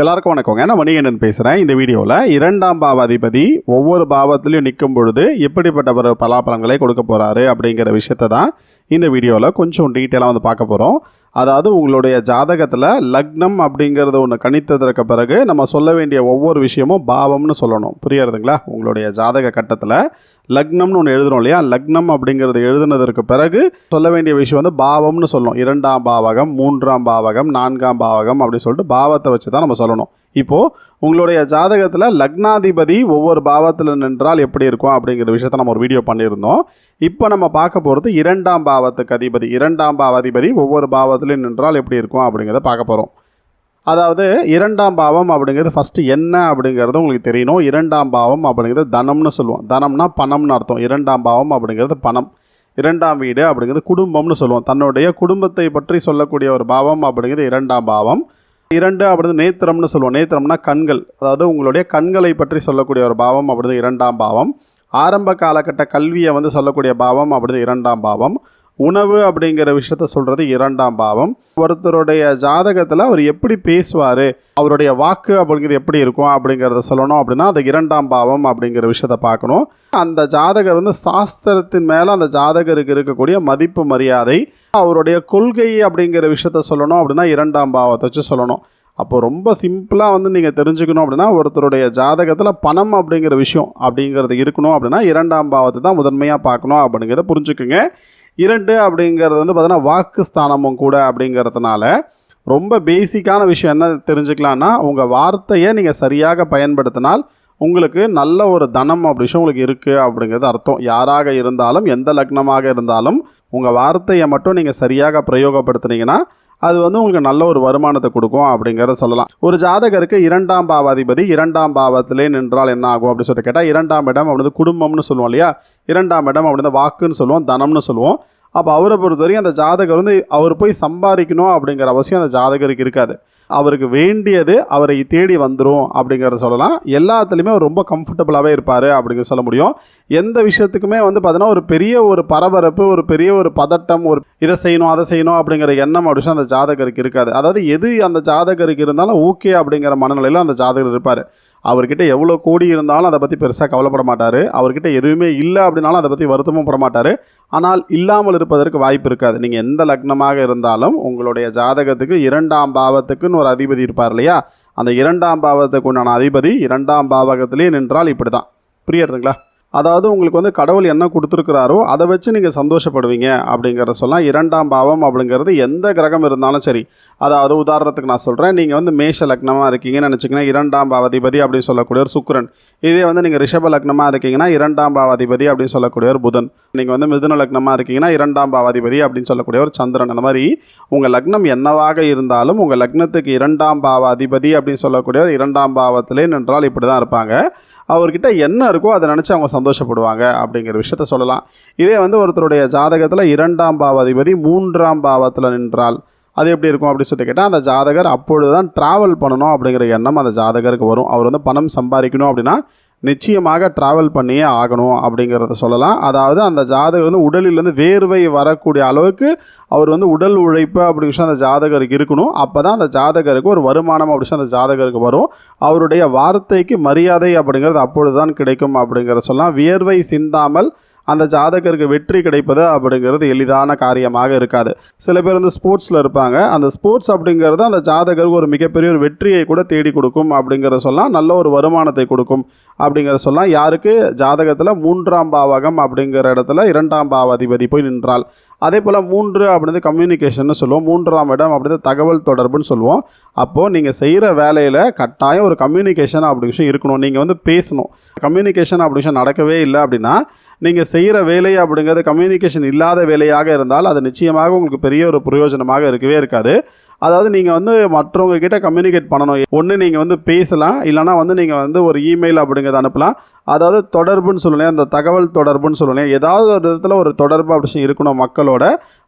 எல்லாருக்கும் வணக்கங்க. நான் மணிகண்டன் பேசுகிறேன் இந்த வீடியோவில் இரண்டாம் பாவாதிபதி ஒவ்வொரு பாவத்திலையும் நிற்கும் பொழுது எப்படிப்பட்ட ஒரு பலாபலங்களை கொடுக்க போகிறாரு அப்படிங்கிற விஷயத்தை தான் இந்த வீடியோவில் கொஞ்சம் டீட்டெயிலாக வந்து பார்க்க போகிறோம் அதாவது உங்களுடைய ஜாதகத்தில் லக்னம் அப்படிங்கிறது ஒன்று கணித்ததற்கு பிறகு நம்ம சொல்ல வேண்டிய ஒவ்வொரு விஷயமும் பாவம்னு சொல்லணும். புரியறதுங்களா? உங்களுடைய ஜாதக கட்டத்தில் லக்னம்னு ஒன்று எழுதுறோம் இல்லையா? லக்னம் அப்படிங்கிறது எழுதுனதற்கு பிறகு சொல்ல வேண்டிய விஷயம் வந்து பாவம்னு சொல்லணும் இரண்டாம் பாவகம் மூன்றாம் பாவகம் நான்காம் பாவகம் அப்படின்னு சொல்லிட்டு பாவத்தை வச்சு தான் நம்ம சொல்லணும். இப்போது உங்களுடைய ஜாதகத்தில் லக்னாதிபதி ஒவ்வொரு பாவத்தில் நின்றால் எப்படி இருக்கும் அப்படிங்கிற விஷயத்த நம்ம ஒரு வீடியோ பண்ணியிருந்தோம். இப்போ நம்ம பார்க்க போகிறது இரண்டாம் பாவத்துக்கு அதிபதி இரண்டாம் பாவாதிபதி ஒவ்வொரு பாவத்திலையும் நின்றால் எப்படி இருக்கும் அப்படிங்கிறத பார்க்க போகிறோம் அதாவது இரண்டாம் பாவம் அப்படிங்கிறது ஃபஸ்ட்டு என்ன அப்படிங்கிறது உங்களுக்கு தெரியணும். இரண்டாம் பாவம் அப்படிங்கிறது தனம்னு சொல்லுவோம். தனம்னா பணம்னு அர்த்தம். இரண்டாம் பாவம் அப்படிங்கிறது பணம். இரண்டாம் வீடு அப்படிங்கிறது குடும்பம்னு சொல்லுவோம். தன்னுடைய குடும்பத்தை பற்றி சொல்லக்கூடிய ஒரு பாவம் அப்படிங்கிறது இரண்டாம் பாவம். இரண்டு அப்படிங்கிறது நேத்திரம்னு சொல்லுவோம். நேத்திரம்னா கண்கள். அதாவது உங்களுடைய கண்களை பற்றி சொல்லக்கூடிய ஒரு பாவம் அப்படிங்கிறது இரண்டாம் பாவம். ஆரம்ப காலகட்ட கல்வியை வந்து சொல்லக்கூடிய பாவம் அப்படிங்கிறது இரண்டாம் பாவம். உணவு அப்படிங்கிற விஷயத்த சொல்கிறது இரண்டாம் பாவம். ஒருத்தருடைய ஜாதகத்தில் அவர் எப்படி பேசுவார் அவருடைய வாக்கு அப்படிங்கிறது எப்படி இருக்கும் அப்படிங்கிறத சொல்லணும் அப்படின்னா அது இரண்டாம் பாவம் அப்படிங்கிற விஷயத்த பார்க்கணும். அந்த ஜாதகர் வந்து சாஸ்திரத்தின் மேலே அந்த ஜாதகருக்கு இருக்கக்கூடிய மதிப்பு மரியாதை அவருடைய கொள்கை அப்படிங்கிற விஷயத்த சொல்லணும் அப்படின்னா இரண்டாம் பாவத்தை வச்சு சொல்லணும். அப்போ ரொம்ப சிம்பிளாக வந்து நீங்கள் தெரிஞ்சுக்கணும் அப்படின்னா ஒருத்தருடைய ஜாதகத்தில் பணம் அப்படிங்கிற விஷயம் அப்படிங்கிறது இருக்கணும் அப்படின்னா இரண்டாம் பாவத்தை தான் முதன்மையாக பார்க்கணும் அப்படிங்கிறத புரிஞ்சுக்குங்க. இரண்டு அப்படிங்கிறது வந்து பார்த்தீங்கன்னா வாக்கு ஸ்தானமும் கூட அப்படிங்கிறதுனால ரொம்ப பேசிக்கான விஷயம் என்ன தெரிஞ்சுக்கலான்னா உங்கள் வார்த்தையை நீங்கள் சரியாக பயன்படுத்தினால் உங்களுக்கு நல்ல ஒரு தனம் அப்படி விஷயம் உங்களுக்கு இருக்குது அப்படிங்கிறது அர்த்தம். யாராக இருந்தாலும் எந்த லக்னமாக இருந்தாலும் உங்கள் வார்த்தையை மட்டும் நீங்கள் சரியாக பிரயோகப்படுத்துனீங்கன்னா அது வந்து உங்களுக்கு நல்ல ஒரு வருமானத்தை கொடுக்கும் அப்படிங்கிறத சொல்லலாம். ஒரு ஜாதகருக்கு இரண்டாம் பாவாதிபதி இரண்டாம் பாவத்திலே நின்றால் என்ன ஆகும் அப்படின்னு சொல்லிட்டு கேட்டால் இரண்டாம் இடம் அப்படிது குடும்பம்னு சொல்லுவோம் இல்லையா? இரண்டாம் இடம் அப்படின்னா வாக்குன்னு சொல்லுவோம் தனம்னு சொல்லுவோம். அப்போ அவரை பொறுத்தவரைக்கும் அந்த ஜாதகர் வந்து அவர் போய் சம்பாதிக்கணும் அப்படிங்கிற அவசியம் அந்த ஜாதகருக்கு இருக்காது. அவருக்கு வேண்டியது அவரை தேடி வந்துடும் அப்படிங்கிறத சொல்லலாம். எல்லாத்துலேயுமே அவர் ரொம்ப கம்ஃபர்டபுளாகவே இருப்பார் அப்படிங்கிற சொல்ல முடியும். எந்த விஷயத்துக்குமே வந்து பார்த்தீங்கன்னா ஒரு பெரிய ஒரு பரபரப்பு ஒரு பெரிய ஒரு பதட்டம் ஒரு இதை செய்யணும் அதை செய்யணும் அப்படிங்கிற எண்ணம் அப்படி அந்த ஜாதகருக்கு இருக்காது. அதாவது எது அந்த ஜாதகருக்கு இருந்தாலும் ஓகே அப்படிங்கிற மனநிலையில் அந்த ஜாதகர் இருப்பார். அவர்கிட்ட எவ்வளோ கோடி இருந்தாலும் அதை பற்றி பெருசாக கவலைப்பட மாட்டார். அவர்கிட்ட எதுவுமே இல்லை அப்படின்னாலும் அதை பற்றி வருத்தமும் பட மாட்டார். ஆனால் இல்லாமல் இருப்பதற்கு வாய்ப்பு இருக்காது. நீங்கள் எந்த லக்னமாக இருந்தாலும் உங்களுடைய ஜாதகத்துக்கு இரண்டாம் பாவத்துக்குன்னு ஒரு அதிபதி இருப்பார் இல்லையா? அந்த இரண்டாம் பாவத்துக்கு உண்டான அதிபதி இரண்டாம் பாவகத்திலே நின்றால் இப்படி தான் புரியுறதுங்களா அதாவது உங்களுக்கு வந்து கடவுள் என்ன கொடுத்துருக்கிறாரோ அதை வச்சு நீங்கள் சந்தோஷப்படுவீங்க அப்படிங்கிறத சொல்லலாம் இரண்டாம் பாவம் அப்படிங்கிறது எந்த கிரகம் இருந்தாலும் சரி. அதாவது உதாரணத்துக்கு நான் சொல்கிறேன் நீங்கள் வந்து மேஷ லக்னமாக இருக்கீங்கன்னு நினச்சிங்கன்னா இரண்டாம் பாவாதிபதி அப்படின்னு சொல்லக்கூடிய ஒரு சுக்கிரன். இதே வந்து நீங்கள் ரிஷப லக்னமாக இருக்கீங்கன்னா இரண்டாம் பாவாதிபதி அப்படின்னு சொல்லக்கூடிய ஒரு புதன். நீங்கள் வந்து மிதுன லக்னமாக இருக்கீங்கன்னா இரண்டாம் பாவாதிபதி அப்படின்னு சொல்லக்கூடிய ஒரு சந்திரன். அந்த மாதிரி உங்கள் லக்னம் என்னவாக இருந்தாலும் உங்கள் லக்னத்துக்கு இரண்டாம் பாவாதிபதி அப்படின்னு சொல்லக்கூடிய ஒரு இரண்டாம் பாவத்திலே நின்றால் இப்படி தான் இருப்பாங்க. அவர்கிட்ட என்ன இருக்கோ அதை நினச்சி அவங்க சந்தோஷப்படுவாங்க அப்படிங்கிற விஷயத்த சொல்லலாம். இதே வந்து ஒருத்தருடைய ஜாதகத்தில் இரண்டாம் பாவாதிபதி மூன்றாம் பாவத்தில் நின்றால் அது எப்படி இருக்கும் அப்படின்னு சொல்லி கேட்டால் அந்த ஜாதகர் அப்பொழுது தான் ட்ராவல் பண்ணணும் அப்படிங்கிற எண்ணம் அந்த ஜாதகருக்கு வரும். அவர் வந்து பணம் சம்பாதிக்கணும் அப்படின்னா நிச்சயமாக ட்ராவல் பண்ணியே ஆகணும் அப்படிங்கிறத சொல்லலாம். அதாவது அந்த ஜாதகர் வந்து உடலிலேருந்து வேர்வை வரக்கூடிய அளவுக்கு அவர் வந்து உடல் உழைப்பு அப்படின்னு அந்த ஜாதகருக்கு இருக்கணும். அப்போ தான் அந்த ஜாதகருக்கு ஒரு வருமானம் அப்படி அந்த ஜாதகருக்கு வரும். அவருடைய வார்த்தைக்கு மரியாதை அப்படிங்கிறது அப்பொழுது தான் கிடைக்கும் அப்படிங்கிறத சொல்லலாம். வியர்வை சிந்தாமல் அந்த ஜாதகருக்கு வெற்றி கிடைப்பது அப்படிங்கிறது எளிதான காரியமாக இருக்காது. சில பேர் வந்து ஸ்போர்ட்ஸில் இருப்பாங்க. அந்த ஸ்போர்ட்ஸ் அப்படிங்கிறது அந்த ஜாதகருக்கு ஒரு மிகப்பெரிய ஒரு வெற்றியை கூட தேடி கொடுக்கும் அப்படிங்கிறத சொல்லலாம். நல்ல ஒரு வருமானத்தை கொடுக்கும் அப்படிங்கிறத சொல்லலாம். யாருக்கு? ஜாதகத்தில் மூன்றாம் பாவகம் அப்படிங்கிற இடத்துல இரண்டாம் பாவாதிபதி போய் நின்றால். அதே போல் மூன்று அப்படின்றது கம்யூனிகேஷன் சொல்லுவோம். மூன்றாம் இடம் அப்படின்றது தகவல் தொடர்புன்னு சொல்லுவோம். அப்போது நீங்கள் செய்கிற வேலையில் கட்டாயம் ஒரு கம்யூனிகேஷன் அப்படி விஷயம் இருக்கணும். நீங்கள் வந்து பேசணும். கம்யூனிகேஷன் அப்படி விஷயம் நடக்கவே இல்லை அப்படின்னா நீங்கள் செய்கிற வேலை அப்படிங்கிறது கம்யூனிகேஷன் இல்லாத வேலையாக இருந்தால் அது நிச்சயமாக உங்களுக்கு பெரிய ஒரு பிரயோஜனமாக இருக்கவே இருக்காது. அதாவது நீங்கள் வந்து மற்றவங்க கிட்ட கம்யூனிகேட் பண்ணணும். ஒன்று நீங்கள் வந்து பேசலாம். இல்லைனா வந்து நீங்கள் வந்து ஒரு இமெயில் அப்படிங்கிறத அனுப்பலாம். அதாவது தொடர்புன்னு சொல்லலையே அந்த தகவல் தொடர்புன்னு சொல்லுவேன் ஏதாவது ஒரு விதத்தில் ஒரு தொடர்பு அப்படி இருக்கணும் மக்களோட.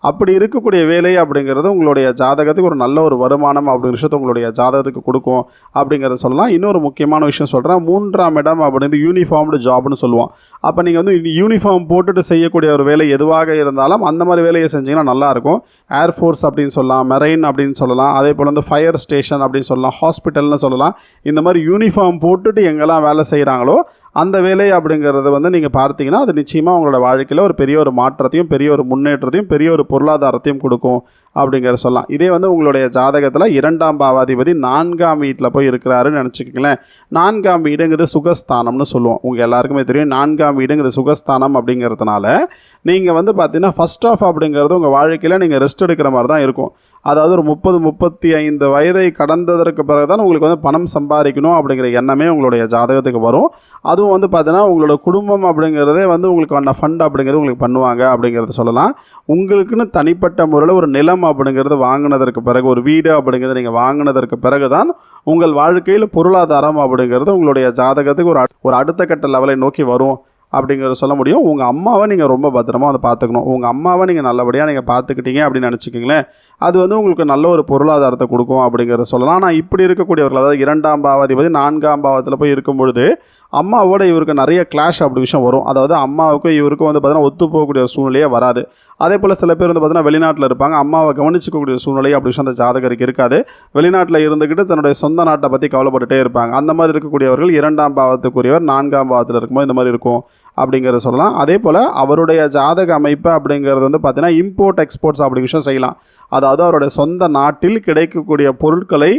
அப்படி இருக்கக்கூடிய வேலை அப்படிங்கிறது உங்களுடைய ஜாதகத்துக்கு ஒரு நல்ல ஒரு வருமானம் அப்படிங்கிற விஷயத்தை உங்களுடைய ஜாதகத்துக்கு கொடுக்கும் அப்படிங்கிறத சொல்லலாம். இன்னொரு முக்கியமான விஷயம் சொல்கிறேன் மூன்றாம் இடம் அப்படிங்கிறது யூனிஃபார்ம்டு ஜாப்னு சொல்லுவோம். அப்போ நீங்கள் வந்து யூனிஃபார்ம் போட்டுட்டு செய்யக்கூடிய ஒரு வேலை எதுவாக இருந்தாலும் அந்த மாதிரி வேலையை செஞ்சிங்கன்னா நல்லாயிருக்கும் ஏர்ஃபோர்ஸ் அப்படின்னு சொல்லலாம் மெரெயின் அப்படின்னு சொல்லலாம் அதே போல் வந்து ஃபயர் ஸ்டேஷன் அப்படின்னு சொல்லலாம் ஹாஸ்பிட்டல்னு சொல்லலாம். இந்த மாதிரி யூனிஃபார்ம் போட்டுட்டு எங்கெல்லாம் வேலை செய்கிறாங்களோ அந்த வேலை அப்படிங்கிறத வந்து நீங்கள் பார்த்தீங்கன்னா அது நிச்சயமாக உங்களோட வாழ்க்கையில் ஒரு பெரிய ஒரு மாற்றத்தையும் பெரிய ஒரு முன்னேற்றத்தையும் பெரிய ஒரு பொருளாதாரத்தையும் கொடுக்கும். அப்படிங்கிறத சொல்லலாம். இதே வந்து உங்களுடைய ஜாதகத்தில் இரண்டாம் பாவாதிபதி நான்காம் வீட்டில் போய் இருக்கிறாருன்னு நினச்சிக்கங்களேன். நான்காம் வீடுங்கிறது சுகஸ்தானம்னு சொல்லுவோம். உங்கள் எல்லாருக்குமே தெரியும் நான்காம் வீடுங்கிறது சுகஸ்தானம் அப்படிங்கிறதுனால நீங்கள் வந்து பார்த்தீங்கன்னா ஃபஸ்ட் ஆஃப் அப்படிங்கிறது உங்கள் வாழ்க்கையில் நீங்கள் ரெஸ்ட் எடுக்கிற மாதிரி தான் இருக்கும். அதாவது ஒரு முப்பது முப்பத்தி ஐந்து வயதை கடந்ததற்கு பிறகு தான் உங்களுக்கு வந்து பணம் சம்பாதிக்கணும் அப்படிங்கிற எண்ணமே உங்களுடைய ஜாதகத்துக்கு வரும். அதுவும் வந்து பார்த்தீங்கன்னா உங்களோட குடும்பம் அப்படிங்கிறதே வந்து உங்களுக்கு ஃபண்ட் அப்படிங்கிறது உங்களுக்கு பண்ணுவாங்க அப்படிங்கிறத சொல்லலாம். உங்களுக்குன்னு தனிப்பட்ட முறையில் ஒரு நிலம் அப்படிங்கிறது வாங்கினதற்கு பிறகு ஒரு வீடு அப்படிங்கிறது நீங்கள் வாங்கினதற்கு பிறகு தான் உங்கள் வாழ்க்கையில் பொருளாதாரம் அப்படிங்கிறது உங்களுடைய ஜாதகத்துக்கு ஒரு ஒரு அடுத்த கட்ட லெவலை நோக்கி வரும் அப்படிங்கிறத சொல்ல முடியும். உங்கள் அம்மாவை நீங்கள் ரொம்ப பத்திரமா அதை பார்த்துக்கணும். உங்கள் அம்மாவை நீங்கள் நல்லபடியாக நீங்கள் பார்த்துக்கிட்டீங்க அப்படின்னு நினச்சிக்கிங்களேன். அது வந்து உங்களுக்கு நல்ல ஒரு பொருளாதாரத்தை கொடுக்கும் அப்படிங்கிறத சொல்லலாம். ஆனால் இப்படி இருக்கக்கூடியவர்கள் அதாவது இரண்டாம் பாவாதிபதி நான்காம் பாவத்தில் போய் இருக்கும் பொழுது அம்மாவோட இவருக்கு நிறைய கிளாஷ் அப்படி விஷயம் வரும். அதாவது அம்மாவுக்கும் இவருக்கும் வந்து பார்த்தீங்கன்னா ஒத்து போகக்கூடிய சூழ்நிலையே வராது. அதே போல் சில பேர் வந்து பார்த்தீங்கன்னா வெளிநாட்டில் இருப்பாங்க. அம்மாவை கவனிச்சிக்கக்கூடிய சூழ்நிலை அப்படி விஷயம் அந்த ஜாதகருக்கு இருக்காது. வெளிநாட்டில் இருந்துக்கிட்டு தன்னுடைய சொந்த நாட்டை பற்றி கவலைப்பட்டுட்டே இருப்பாங்க. அந்த மாதிரி இருக்கக்கூடியவர்கள் இரண்டாம் பாவத்துக்குரியவர் நான்காம் பாவத்தில் இருக்கும்போது இந்த மாதிரி இருக்கும் அப்படிங்கிறத சொல்லலாம். அதே போல் அவருடைய ஜாதக அமைப்பு அப்படிங்கிறது வந்து பார்த்தீங்கன்னா இம்போர்ட் எக்ஸ்போர்ட்ஸ் அப்படி விஷயம் செய்யலாம். அதாவது அவருடைய சொந்த நாட்டில் கிடைக்கக்கூடிய பொருட்களை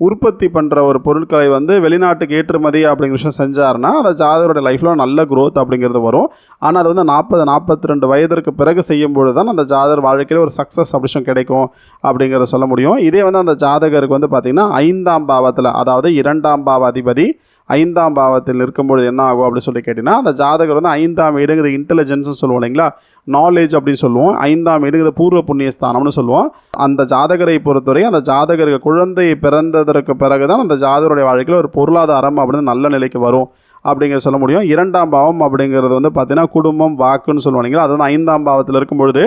உற்பத்தி பண்ணுற ஒரு பொருட்களை வந்து வெளிநாட்டுக்கு ஏற்றுமதி அப்படிங்கிற விஷயம் செஞ்சாருன்னா அந்த ஜாதகரோட லைஃப்பில் நல்ல க்ரோத் அப்படிங்கிறது வரும். ஆனால் அது வந்து நாற்பது நாற்பத்தி ரெண்டு வயதிற்கு பிறகு செய்யும்பொழுது தான் அந்த ஜாதகர் வாழ்க்கையில் ஒரு சக்ஸஸ் அப்படிஷம் கிடைக்கும் அப்படிங்கிறத சொல்ல முடியும். இதே வந்து அந்த ஜாதகருக்கு வந்து பார்த்திங்கன்னா ஐந்தாம் பாவத்தில் அதாவது இரண்டாம் பாவ அதிபதி ஐந்தாம் பாவத்தில் இருக்கும்பொழுது என்ன ஆகும் அப்படின்னு சொல்லி கேட்டிங்கன்னா அந்த ஜாதகர் வந்து ஐந்தாம் வீடுங்கிறது இன்டெலிஜென்ஸ்னு சொல்லுவோம் இல்லைங்களா? நாலேஜ் அப்படின்னு சொல்லுவோம். ஐந்தாம் வீடுங்கிறது பூர்வ புண்ணிய ஸ்தானம்னு சொல்லுவோம். அந்த ஜாதகரை பொறுத்தவரை அந்த ஜாதகருக்கு குழந்தை பிறந்ததற்கு பிறகு தான் அந்த ஜாதகருடைய வாழ்க்கையில் ஒரு பொருளாதாரம் அப்படின்னு நல்ல நிலைக்கு வரும் அப்படிங்கிற சொல்ல முடியும். இரண்டாம் பாவம் அப்படிங்கிறது வந்து பார்த்தீங்கன்னா குடும்பம் வாக்குன்னு சொல்லுவாங்க அது வந்து ஐந்தாம் பாவத்தில் இருக்கும்பொழுது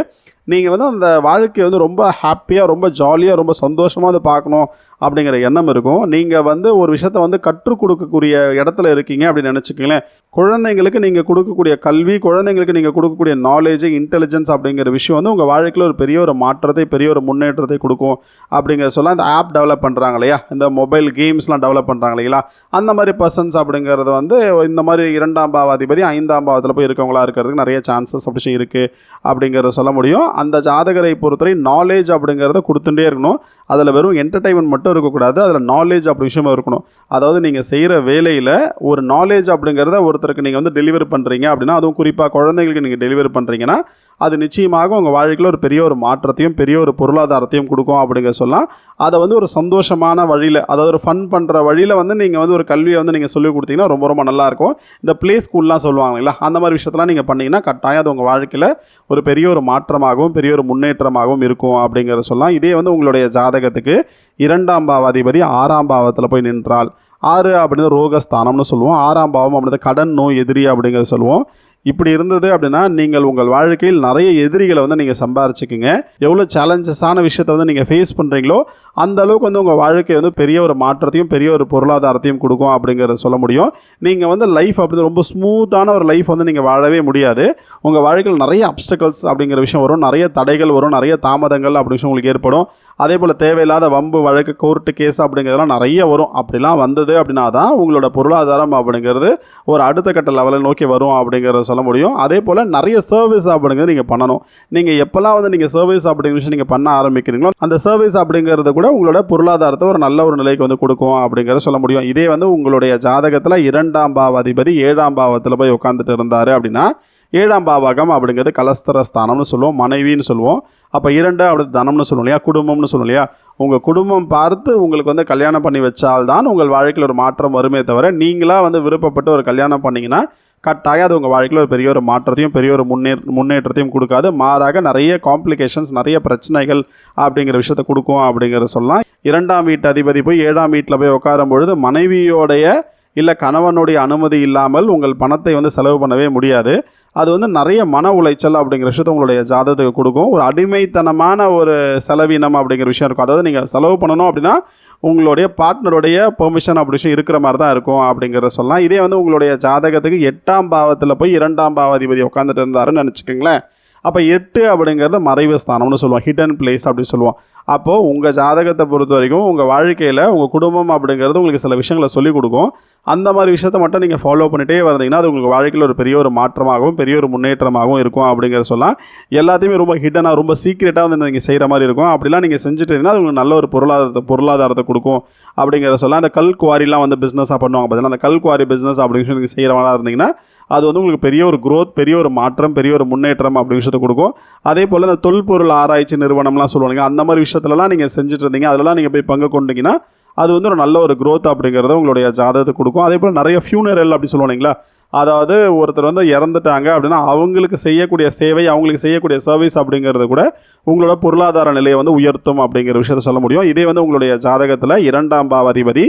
நீங்கள் வந்து அந்த வாழ்க்கையை வந்து ரொம்ப ஹாப்பியாக ரொம்ப ஜாலியாக ரொம்ப சந்தோஷமாக வந்து பார்க்கணும் அப்படிங்கிற எண்ணம் இருக்கும். நீங்கள் வந்து ஒரு விஷயத்த வந்து கற்றுக் கொடுக்கக்கூடிய இடத்துல இருக்கீங்க அப்படின்னு நினச்சிக்கங்களேன். குழந்தைங்களுக்கு நீங்கள் கொடுக்கக்கூடிய கல்வி குழந்தைங்களுக்கு நீங்கள் கொடுக்கக்கூடிய நாலேஜ் இன்டெலிஜென்ஸ் அப்படிங்கிற விஷயம் வந்து உங்கள் வாழ்க்கையில் ஒரு பெரிய ஒரு மாற்றத்தை பெரிய ஒரு முன்னேற்றத்தை கொடுக்கும் அப்படிங்கிற சொல்ல அந்த ஆப் டெவலப் பண்ணுறாங்க இல்லையா? இந்த மொபைல் கேம்ஸ்லாம் டெவலப் பண்ணுறாங்க இல்லைங்களா அந்த மாதிரி பர்சன்ஸ் அப்படிங்கிறது வந்து இந்த மாதிரி இரண்டாம் பாவாதிபதி ஐந்தாம் பாவத்தில் போய் இருக்கவங்களா இருக்கிறதுக்கு நிறைய சான்சஸ் அப்படி இருக்குது அப்படிங்கிறத சொல்ல முடியும். அந்த ஜாதகரை பொறுத்தவரை நாலேஜ் அப்படிங்கிறத கொடுத்துட்டே இருக்கணும். அதில் வெறும் என்டர்டைன்மெண்ட் மட்டும் இருக்கக்கூடாது. அதில் நாலேஜ் அப்படி விஷயமா இருக்கணும். அதாவது நீங்கள் செய்கிற வேலையில் ஒரு நாலேஜ் அப்படிங்கிறத ஒருத்தருக்கு நீங்கள் வந்து டெலிவரி பண்ணுறீங்க அப்படின்னா அதுவும் குறிப்பாக குழந்தைங்களுக்கு நீங்கள் டெலிவரி பண்ணுறீங்கன்னா அது நிச்சயமாக உங்கள் வாழ்க்கையில் ஒரு பெரிய ஒரு மாற்றத்தையும் பெரிய ஒரு பொருளாதாரத்தையும் கொடுக்கும் அப்படிங்க சொல்லலாம். அதை வந்து ஒரு சந்தோஷமான வழியில் அதாவது ஒரு ஃபன் பண்ணுற வழியில் வந்து நீங்கள் வந்து ஒரு கல்வியை வந்து நீங்கள் சொல்லிக் கொடுத்தீங்கன்னா ரொம்ப ரொம்ப நல்லாயிருக்கும் இந்த ப்ளே ஸ்கூல்லாம் சொல்லுவாங்க அந்த மாதிரி விஷயத்தெல்லாம் நீங்கள் பண்ணிங்கன்னா கட்டாயம் அது உங்கள் வாழ்க்கையில் ஒரு பெரிய ஒரு மாற்றமாகவும் பெரிய ஒரு முன்னேற்றமாகவும் இருக்கும் அப்படிங்கிறத சொல்லலாம். இதே வந்து உங்களுடைய ஜாதகத்துக்கு இரண்டாம் பாவாதிபதி ஆறாம் பாவத்தில் போய் நின்றால் ஆறு அப்படின்றது ரோகஸ்தானம்னு சொல்லுவோம். ஆறாம் பாவம் அப்படின்றது கடன் நோய் எதிரி அப்படிங்கிறத சொல்லுவோம். இப்படி இருந்தது அப்படின்னா நீங்கள் உங்கள் வாழ்க்கையில் நிறைய எதிரிகளை வந்து நீங்கள் சம்பாரிச்சுக்குங்க. எவ்வளோ சேலஞ்சஸான விஷயத்தை வந்து நீங்கள் ஃபேஸ் பண்ணுறீங்களோ அந்த அளவுக்கு வந்து உங்கள் வாழ்க்கை வந்து பெரிய ஒரு மாற்றத்தையும் பெரிய ஒரு பொருளாதாரத்தையும் கொடுக்கும் அப்படிங்கிறத சொல்ல முடியும். நீங்கள் வந்து லைஃப் அப்படி ரொம்ப ஸ்மூத்தான ஒரு லைஃப் வந்து நீங்கள் வாழவே முடியாது. உங்கள் வாழ்க்கையில் நிறைய அப்டக்கல்ஸ் அப்படிங்கிற விஷயம் வரும் நிறைய தடைகள் வரும் நிறைய தாமதங்கள் அப்படி விஷயம் உங்களுக்கு ஏற்படும். அதே போல் தேவையில்லாத வம்பு வழக்கு கோர்ட்டு கேஸ் அப்படிங்கிறதெல்லாம் நிறைய வரும். அப்படிலாம் வந்தது அப்படின்னா தான் உங்களோட பொருளாதாரம் அப்படிங்கிறது ஒரு அடுத்த கட்ட லெவலை நோக்கி வரும் அப்படிங்கிறத சொல்ல முடியும். அதே போல் நிறைய சர்வீஸ் அப்படிங்கிறது நீங்கள் பண்ணணும். நீங்கள் எப்போல்லாம் வந்து நீங்கள் சர்வீஸ் அப்படிங்கிற விஷயம் நீங்கள் பண்ண ஆரம்பிக்கிறீங்களோ அந்த சர்வீஸ் அப்படிங்கிறது கூட உங்களோட பொருளாதாரத்தை ஒரு நல்ல ஒரு நிலைக்கு வந்து கொடுக்கும் அப்படிங்கிறத சொல்ல முடியும். இதே வந்து உங்களுடைய ஜாதகத்தில் இரண்டாம் பாவாதிபதி ஏழாம் பாவத்தில் போய் உட்காந்துட்டு இருந்தார் அப்படின்னா ஏழாம் பாவகம் அப்படிங்கிறது கலஸ்தர ஸ்தானம்னு சொல்லுவோம் மனைவின்னு சொல்லுவோம். அப்போ இரண்டு அப்படி தனம்னு சொல்லுவோம் இல்லையா குடும்பம்னு சொல்லுவோம் இல்லையா? உங்கள் குடும்பம் பார்த்து உங்களுக்கு வந்து கல்யாணம் பண்ணி வச்சால்தான் உங்கள் வாழ்க்கையில் ஒரு மாற்றம் வருமே தவிர நீங்களாக வந்து விருப்பப்பட்டு ஒரு கல்யாணம் பண்ணீங்கன்னா கட்டாயம் அது உங்கள் வாழ்க்கையில் ஒரு பெரிய ஒரு மாற்றத்தையும் பெரிய ஒரு முன்னே முன்னேற்றத்தையும் கொடுக்காது. மாறாக நிறைய காம்ப்ளிகேஷன்ஸ் நிறைய பிரச்சனைகள் அப்படிங்கிற விஷயத்தை கொடுக்கும் அப்படிங்கிறத சொல்லலாம். இரண்டாம் வீட்டு அதிபதி போய் ஏழாம் வீட்டில் போய் உட்காரும் பொழுது மனைவியோடைய இல்லை கணவனுடைய அனுமதி இல்லாமல் உங்கள் பணத்தை வந்து செலவு பண்ணவே முடியாது. அது வந்து நிறைய மன உளைச்சல் அப்படிங்கிற விஷயத்தை உங்களுடைய ஜாதகத்துக்கு கொடுக்கும். ஒரு அடிமைத்தனமான ஒரு செலவினம் அப்படிங்கிற விஷயம் இருக்கும். அதாவது நீங்கள் செலவு பண்ணணும் அப்படின்னா உங்களுடைய பார்ட்னருடைய பெர்மிஷன் அப்படி விஷயம் இருக்கிற மாதிரி தான் இருக்கும் அப்படிங்கிறத சொல்லலாம். இதே வந்து உங்களுடைய ஜாதகத்துக்கு எட்டாம் பாவத்தில் போய் இரண்டாம் பாவாதிபதி உட்காந்துட்டு இருந்தாருன்னு நினச்சிக்கோங்களேன். அப்போ எட்டு அப்படிங்கிறது மறைவு ஸ்தானம்னு சொல்லுவோம் ஹிடன் பிளேஸ் அப்படின்னு சொல்லுவோம். அப்போது உங்கள் ஜாதகத்தை பொறுத்த வரைக்கும் உங்கள் வாழ்க்கையில் உங்கள் குடும்பம் அப்படிங்கிறது உங்களுக்கு சில விஷயங்களை சொல்லிக் கொடுக்கும். அந்த மாதிரி விஷயத்த மட்டும் நீங்கள் ஃபாலோ பண்ணிகிட்டே வந்தீங்கன்னா அது உங்களுக்கு வாழ்க்கையில் ஒரு பெரிய ஒரு மாற்றமாகவும் பெரிய ஒரு முன்னேற்றமாகவும் இருக்கும் அப்படிங்கிறத சொல்லலாம். எல்லாத்தையுமே ரொம்ப ஹிடனாக ரொம்ப சீக்ரெட்டாக வந்து நீங்கள் செய்கிற மாதிரி இருக்கும். அப்படிலாம் நீங்கள் செஞ்சுட்டு இருந்தீங்கன்னா அது உங்களுக்கு நல்ல ஒரு பொருளாதாரத்தை பொருளாதாரத்தை கொடுக்கும் அப்படிங்கிறத சொல்லலாம். அந்த கல் குவாரிலாம் வந்து பிஸ்னஸாக பண்ணுவாங்க. பார்த்தீங்கன்னா அந்த கல் குவாரி பிஸ்னஸ் அப்படின்னு சொல்லி நீங்கள் செய்கிறவங்களா இருந்தீங்கன்னா அது வந்து உங்களுக்கு பெரிய ஒரு க்ரோத் பெரிய ஒரு மாற்றம் பெரிய ஒரு முன்னேற்றம் அப்படி விஷயத்தை கொடுக்கும். அதே போல் இந்த தொல்பொருள் ஆராய்ச்சி நிறுவனம்லாம் சொல்லுவாங்க அந்த மாதிரி விஷயத்துலலாம் நீங்கள் செஞ்சுட்டு இருந்தீங்க அதெல்லாம் நீங்கள் போய் பங்கு கொண்டீங்கன்னா அது வந்து ஒரு நல்ல ஒரு க்ரோத் அப்படிங்கிறத உங்களுடைய ஜாதகத்தை கொடுக்கும். அதே போல் நிறைய ஃபியூனரல் அப்படி சொல்லுவாங்களா அதாவது ஒருத்தர் வந்து இறந்துட்டாங்க அப்படின்னா அவங்களுக்கு செய்யக்கூடிய சேவை அவங்களுக்கு செய்யக்கூடிய சர்வீஸ் அப்படிங்கிறது கூட உங்களோட பொருளாதார நிலையை வந்து உயர்த்தும் அப்படிங்கிற விஷயத்த சொல்ல முடியும். இதே வந்து உங்களுடைய ஜாதகத்தில் இரண்டாம் பாவாதிபதி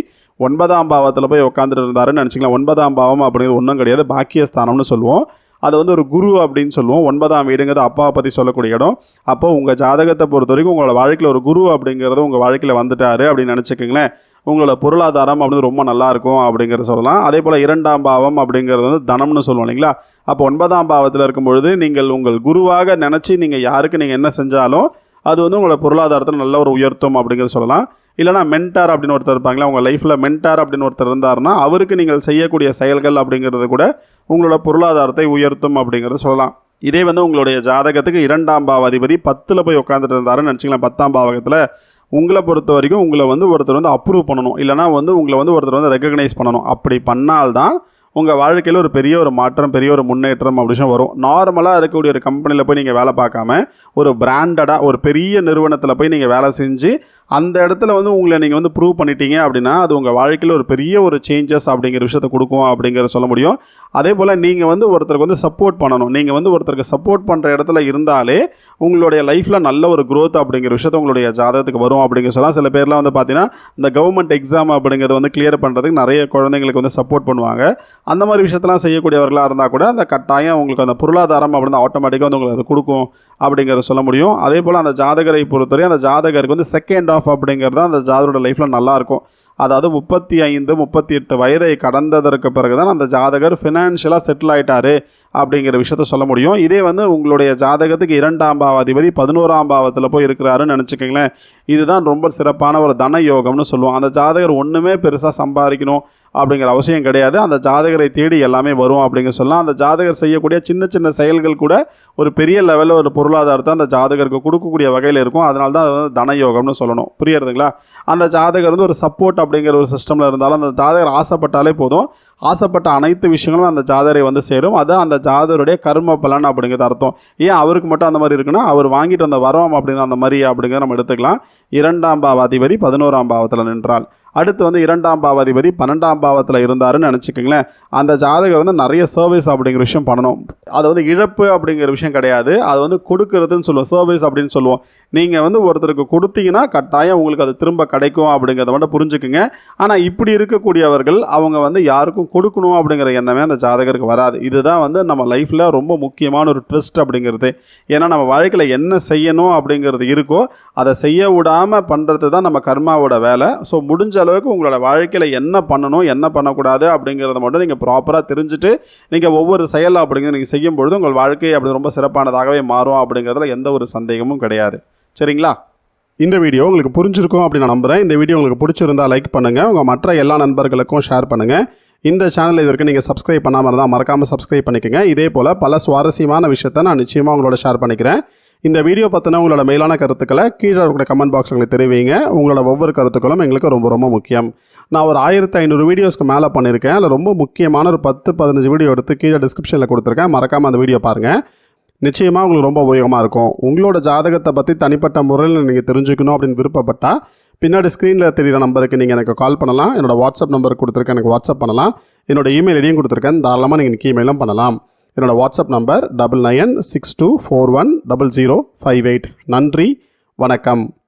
ஒன்பதாம் பாவத்தில் போய் உட்காந்துட்டு இருந்தாருன்னு நினச்சிக்கலாம். ஒன்பதாம் பாவம் அப்படிங்கிறது ஒன்றும் கிடையாது. பாக்கியஸ்தானம்னு சொல்லுவோம். அது வந்து ஒரு குரு அப்படின்னு சொல்லுவோம். ஒன்பதாம் வீடுங்கிறது அப்பாவை பற்றி சொல்லக்கூடிய இடம். அப்போ உங்கள் ஜாதகத்தை பொறுத்த வரைக்கும் உங்களோட வாழ்க்கையில் ஒரு குரு அப்படிங்கிறது உங்கள் வாழ்க்கையில் வந்துட்டாரு அப்படின்னு நினச்சிக்கோங்களேன். உங்களோட பொருளாதாரம் அப்படின்னு ரொம்ப நல்லா இருக்கும் அப்படிங்கிறத சொல்லலாம். அதே போல் இரண்டாம் பாவம் அப்படிங்கிறது வந்து தனம்னு சொல்லுவோம் இல்லைங்களா? அப்போ ஒன்பதாம் பாவத்தில் இருக்கும் பொழுது நீங்கள் உங்கள் குருவாக நினச்சி நீங்கள் யாருக்கு நீங்கள் என்ன செஞ்சாலும் அது வந்து உங்களோட பொருளாதாரத்தில் நல்ல ஒரு உயர்த்தும் அப்படிங்கிறத சொல்லலாம். இல்லைனா மென்டார் அப்படின்னு ஒருத்தர் இருப்பாங்களா உங்கள் லைஃப்பில் மென்டார் அப்படின்னு ஒருத்தர் இருந்தார்னா அவருக்கு நீங்கள் செய்யக்கூடிய செயல்கள் அப்படிங்கிறது கூட உங்களோட பொருளாதாரத்தை உயர்த்தும் அப்படிங்கிறத சொல்லலாம். இதே வந்து உங்களுடைய ஜாதகத்துக்கு இரண்டாம் பாவாதிபதி பத்தில் போய் உட்காந்துட்டு இருந்தாருன்னு நினச்சிக்கலாம். பத்தாம் பாவகத்தில் உங்களை பொறுத்த வரைக்கும் உங்களை வந்து ஒருத்தர் வந்து அப்ரூவ் பண்ணணும். இல்லைனா வந்து உங்களை வந்து ஒருத்தர் வந்து ரெக்கக்னைஸ் பண்ணணும். அப்படி பண்ணால்தான் உங்கள் வாழ்க்கையில் ஒரு பெரிய ஒரு மாற்றம் பெரிய ஒரு முன்னேற்றம் அப்படின்னு வரும். நார்மலாக இருக்கக்கூடிய ஒரு கம்பெனியில் போய் நீங்கள் வேலை பார்க்காம ஒரு பிராண்டடாக ஒரு பெரிய நிறுவனத்தில் போய் நீங்கள் வேலை செஞ்சு அந்த இடத்துல வந்து உங்களை நீங்கள் வந்து ப்ரூவ் பண்ணிட்டீங்க அப்படின்னா அது உங்கள் வாழ்க்கையில் ஒரு பெரிய ஒரு சேஞ்சஸ் அப்படிங்கிற விஷயத்த கொடுக்கும் அப்படிங்கிறத சொல்ல முடியும். அதே போல் நீங்கள் வந்து ஒருத்தருக்கு வந்து சப்போர்ட் பண்ணணும். நீங்கள் வந்து ஒருத்தருக்கு சப்போர்ட் பண்ணுற இடத்துல இருந்தாலே உங்களுடைய லைஃப்பில் நல்ல ஒரு க்ரோத் அப்படிங்கிற விஷயத்த உங்களுடைய ஜாதகத்துக்கு வரும் அப்படிங்கிற சொல்லலாம். சில பேர்லாம் வந்து பார்த்தீங்கன்னா இந்த கவர்மெண்ட் எக்ஸாம் அப்படிங்கிறத வந்து கிளியர் பண்ணுறதுக்கு நிறைய குழந்தைங்களுக்கு வந்து சப்போர்ட் பண்ணுவாங்க. அந்த மாதிரி விஷயத்தெல்லாம் செய்யக்கூடியவர்களாக இருந்தால் கூட அந்த கட்டாயம் உங்களுக்கு அந்த பொருளாதாரம் அப்படின்னு ஆட்டோமேட்டிக்காக வந்து உங்களுக்கு அது கொடுக்கும் அப்படிங்கிறத சொல்ல முடியும். அதே போல் அந்த ஜாதகரை பொறுத்தவரை அந்த ஜாதகருக்கு வந்து செகண்ட் ஆஃப் அப்படிங்கிறது தான் அந்த ஜாதகரோட லைஃப்பில் நல்லாயிருக்கும் அதாவது முப்பத்தி ஐந்து முப்பத்தி எட்டு வயதை கடந்ததற்கு பிறகு தான் அந்த ஜாதகர் ஃபினான்ஷியலாக செட்டில் ஆயிட்டாரு அப்படிங்கிற விஷயத்த சொல்ல முடியும். இதே வந்து உங்களுடைய ஜாதகத்துக்கு இரண்டாம் பாவாதிபதி பதினோராம் பாவத்தில் போய் இருக்கிறாருன்னு நினச்சிக்கங்களேன். இதுதான் ரொம்ப சிறப்பான ஒரு தன யோகம்னு சொல்லுவோம். அந்த ஜாதகர் ஒன்றுமே பெருசாக சம்பாதிக்கணும் அப்படிங்கிற அவசியம் கிடையாது. அந்த ஜாதகரை தேடி எல்லாமே வரும் அப்படிங்க சொல்லலாம். அந்த ஜாதகர் செய்யக்கூடிய சின்ன சின்ன செயல்கள் கூட ஒரு பெரிய லெவலில் ஒரு பொருளாதாரத்தை அந்த ஜாதகருக்கு கொடுக்கக்கூடிய வகையில் இருக்கும். அதனால தான் அது வந்து தனயோகம்னு சொல்லணும். புரியுறதுங்களா? அந்த ஜாதகர் வந்து ஒரு சப்போர்ட் அப்படிங்கிற ஒரு சிஸ்டமில் இருந்தாலும் அந்த ஜாதகர் ஆசைப்பட்டாலே போதும். ஆசைப்பட்ட அனைத்து விஷயங்களும் அந்த ஜாதகரை வந்து சேரும். அது அந்த ஜாதகருடைய கர்ம பலன் அப்படிங்கிறது அர்த்தம். ஏன் அவருக்கு மட்டும் அந்த மாதிரி இருக்குன்னா அவர் வாங்கிட்டு வந்த வரோம் அப்படிங்கிற அந்த மாதிரி அப்படிங்கிறத நம்ம எடுத்துக்கலாம். இரண்டாம் பாவாதிபதி பதினோராம் பாவத்தில் நின்றால் அடுத்து வந்து இரண்டாம் பாவாதிபதி பன்னெண்டாம் பாவத்தில் இருந்தாருன்னு நினச்சிக்கோங்களேன். அந்த ஜாதகர் வந்து நிறைய சர்வீஸ் அப்படிங்கிற விஷயம் பண்ணணும். அது வந்து இழப்பு அப்படிங்கிற விஷயம் கிடையாது. அது வந்து கொடுக்கறதுன்னு சொல்லுவோம். சர்வீஸ் அப்படின்னு சொல்லுவோம். நீங்கள் வந்து ஒருத்தருக்கு கொடுத்தீங்கன்னா கட்டாயம் உங்களுக்கு அது திரும்ப கிடைக்கும் அப்படிங்கிறத மட்டும் புரிஞ்சுக்குங்க. ஆனால் இப்படி இருக்கக்கூடியவர்கள் அவங்க வந்து யாருக்கும் கொடுக்கணும் அப்படிங்கிற எண்ணமே அந்த ஜாதகருக்கு வராது. இதுதான் வந்து நம்ம லைஃப்பில் ரொம்ப முக்கியமான ஒரு ட்விஸ்ட் அப்படிங்கிறது. ஏன்னா நம்ம வாழ்க்கையில் என்ன செய்யணும் அப்படிங்கிறது இருக்கோ அதை செய்ய விடாமல் பண்ணுறது தான் நம்ம கர்மாவோட வேலை. ஸோ முடிஞ்ச அளவுக்கு உங்களோட வாழ்க்கையில் என்ன பண்ணணும் என்ன பண்ணக்கூடாது அப்படிங்கிறத மட்டும் நீங்கள் ப்ராப்பராக தெரிஞ்சுட்டு நீங்கள் ஒவ்வொரு செயல் அப்படிங்கிறது நீங்கள் செய்யும் பொழுது உங்கள் வாழ்க்கை அப்படி ரொம்ப சிறப்பானதாகவே மாறும் அப்படிங்கிறதுல எந்த ஒரு சந்தேகமும் கிடையாது. சரிங்களா? இந்த வீடியோ உங்களுக்கு புரிஞ்சிருக்கும் அப்படின்னு நான் நம்புகிறேன் இந்த வீடியோ உங்களுக்கு பிடிச்சிருந்தா லைக் பண்ணுங்கள் உங்கள் மற்ற எல்லா நண்பர்களுக்கும் ஷேர் பண்ணுங்கள் இந்த சேனல் இது வரைக்கும் நீங்கள் சப்ஸ்கிரைப் பண்ணாமல் இருந்தால் மறக்காமல் சப்ஸ்கிரைப் பண்ணிக்கோங்க. இதே போல் பல சுவாரஸ்யமான விஷயத்தை நான் நிச்சயமாக உங்களோட ஷேர் பண்ணிக்கிறேன். இந்த வீடியோ பற்றின உங்களோட மேலான கருத்துக்களை கீழே இருக்கிற கமெண்ட் பாக்ஸில் தெரிவிங்க. உங்களோட ஒவ்வொரு கருத்துக்களும் எங்களுக்கு ரொம்ப ரொம்ப முக்கியம். நான் ஒரு ஆயிரத்தி ஐநூறு வீடியோஸ்க்கு மேலே பண்ணியிருக்கேன் அதில் ரொம்ப முக்கியமான ஒரு பத்து பதினஞ்சு வீடியோ எடுத்து கீழே டிஸ்கிரிப்ஷனில் கொடுத்துருக்கேன். மறக்காமல் அந்த வீடியோ பாருங்கள் நிச்சயமாக உங்களுக்கு ரொம்ப உபயோகமாக இருக்கும். உங்களோட ஜாதகத்தை பற்றி தனிப்பட்ட முறையில் நீங்கள் தெரிஞ்சுக்கணும் அப்படின்னு விருப்பப்பட்டால் பின்னாடி ஸ்க்ரீனில் தெரிகிற நம்பருக்கு நீங்கள் எனக்கு கால் பண்ணலாம். என்னோட வாட்ஸ்அப் நம்பர் கொடுத்துருக்கேன். எனக்கு வாட்ஸ்அப் பண்ணலாம். என்னோட இமெயில் ஐடியும் கொடுத்துருக்கேன். தாராளமாக நீங்கள் எனக்கு இமெயிலும் பண்ணலாம். என்னோட WhatsApp number double nine six two four one double zero five eight நன்றி. வணக்கம்.